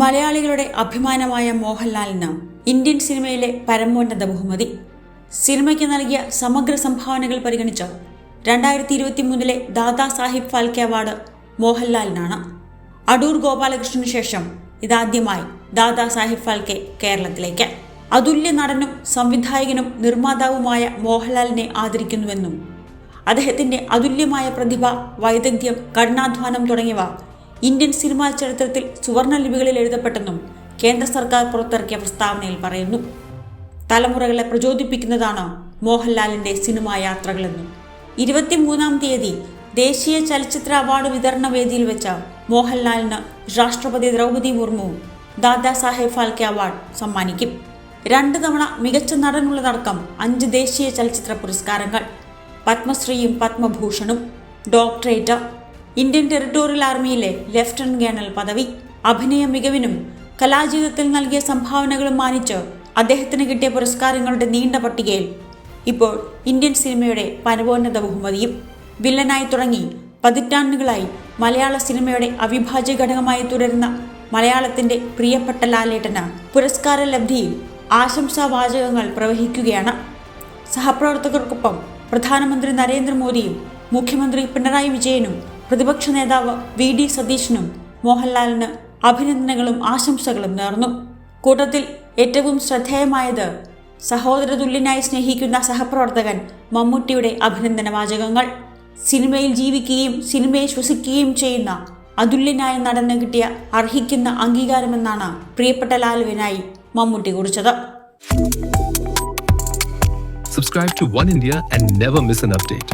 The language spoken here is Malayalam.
മലയാളികളുടെ അഭിമാനമായ മോഹൻലാലിന് ഇന്ത്യൻ സിനിമയിലെ പരമോന്നത ബഹുമതി. സിനിമയ്ക്ക് നൽകിയ സമഗ്ര സംഭാവനകൾ പരിഗണിച്ച് രണ്ടായിരത്തി ഇരുപത്തി മൂന്നിലെ ദാദാ സാഹിബ് ഫാൽക്കെ അവാർഡ് മോഹൻലാലിനാണ്. അടൂർ ഗോപാലകൃഷ്ണന് ശേഷം ഇതാദ്യമായി ദാദാ സാഹിബ് ഫാൽക്കെ കേരളത്തിലേക്ക്. അതുല്യ നടനും സംവിധായകനും നിർമ്മാതാവുമായ മോഹൻലാലിനെ ആദരിക്കുന്നുവെന്നും അദ്ദേഹത്തിന്റെ അതുല്യമായ പ്രതിഭ വൈദഗ്ധ്യം കഠിനാധ്വാനം തുടങ്ങിയവ ഇന്ത്യൻ സിനിമാ ചരിത്രത്തിൽ സുവർണ ലിപികളിൽ എഴുതപ്പെട്ടെന്നും കേന്ദ്ര സർക്കാർ പുറത്തിറക്കിയ പ്രസ്താവനയിൽ പറയുന്നു. തലമുറകളെ പ്രചോദിപ്പിക്കുന്നതാണ് മോഹൻലാലിന്റെ സിനിമാ യാത്രകളെന്നും. ഇരുപത്തിമൂന്നാം തീയതി ദേശീയ ചലച്ചിത്ര അവാർഡ് വിതരണ വേദിയിൽ വെച്ച മോഹൻലാലിന് രാഷ്ട്രപതി ദ്രൗപദി മുർമു ദാദാ സാഹേബ് ഫാൽക്കെ അവാർഡ് സമ്മാനിക്കും. രണ്ട് തവണ മികച്ച നടനുള്ളതടക്കം അഞ്ച് ദേശീയ ചലച്ചിത്ര പുരസ്കാരങ്ങൾ. പത്മശ്രീയും പത്മഭൂഷണും ഡോക്ടറേറ്റ് ഇന്ത്യൻ ടെറിട്ടോറിയൽ ആർമിയിലെ ലഫ്റ്റനന്റ് കേണൽ പദവി അഭിനയ മികവിനും കലാജീവിതത്തിൽ നൽകിയ സംഭാവനകളും മാനിച്ച് അദ്ദേഹത്തിന് കിട്ടിയ പുരസ്കാരങ്ങളുടെ നീണ്ട പട്ടികയിൽ ഇപ്പോൾ ഇന്ത്യൻ സിനിമയുടെ പരമോന്നത ബഹുമതിയും വില്ലനായി തുടങ്ങി പതിറ്റാണ്ടുകളായി മലയാള സിനിമയുടെ അവിഭാജ്യ ഘടകമായി തുടരുന്ന മലയാളത്തിന്റെ പ്രിയപ്പെട്ട ലാലേട്ടന് പുരസ്കാര ലബ്ധിയിൽ ആശംസാവാചകങ്ങൾ പ്രവഹിക്കുകയാണ്. സഹപ്രവർത്തകർക്കൊപ്പം പ്രധാനമന്ത്രി നരേന്ദ്രമോദിയും മുഖ്യമന്ത്രി പിണറായി വിജയനും പ്രതിപക്ഷ നേതാവ് വി ഡി സതീശനും മോഹൻലാലിന് അഭിനന്ദനങ്ങളും ആശംസകളും നേർന്നു. കൂട്ടത്തിൽ ഏറ്റവും ശ്രദ്ധേയമായത് സഹോദര തുല്യനായി സ്നേഹിക്കുന്ന സഹപ്രവർത്തകൻ മമ്മൂട്ടിയുടെ അഭിനന്ദന വാചകങ്ങൾ. സിനിമയിൽ ജീവിക്കുകയും സിനിമയെ ശ്വസിക്കുകയും ചെയ്യുന്ന അതുല്യനായ നടന് കിട്ടിയ അർഹിക്കുന്ന അംഗീകാരമെന്നാണ് പ്രിയപ്പെട്ട ലാലുവിനായി മമ്മൂട്ടി കുറിച്ചത്. Subscribe to One India and never miss an update.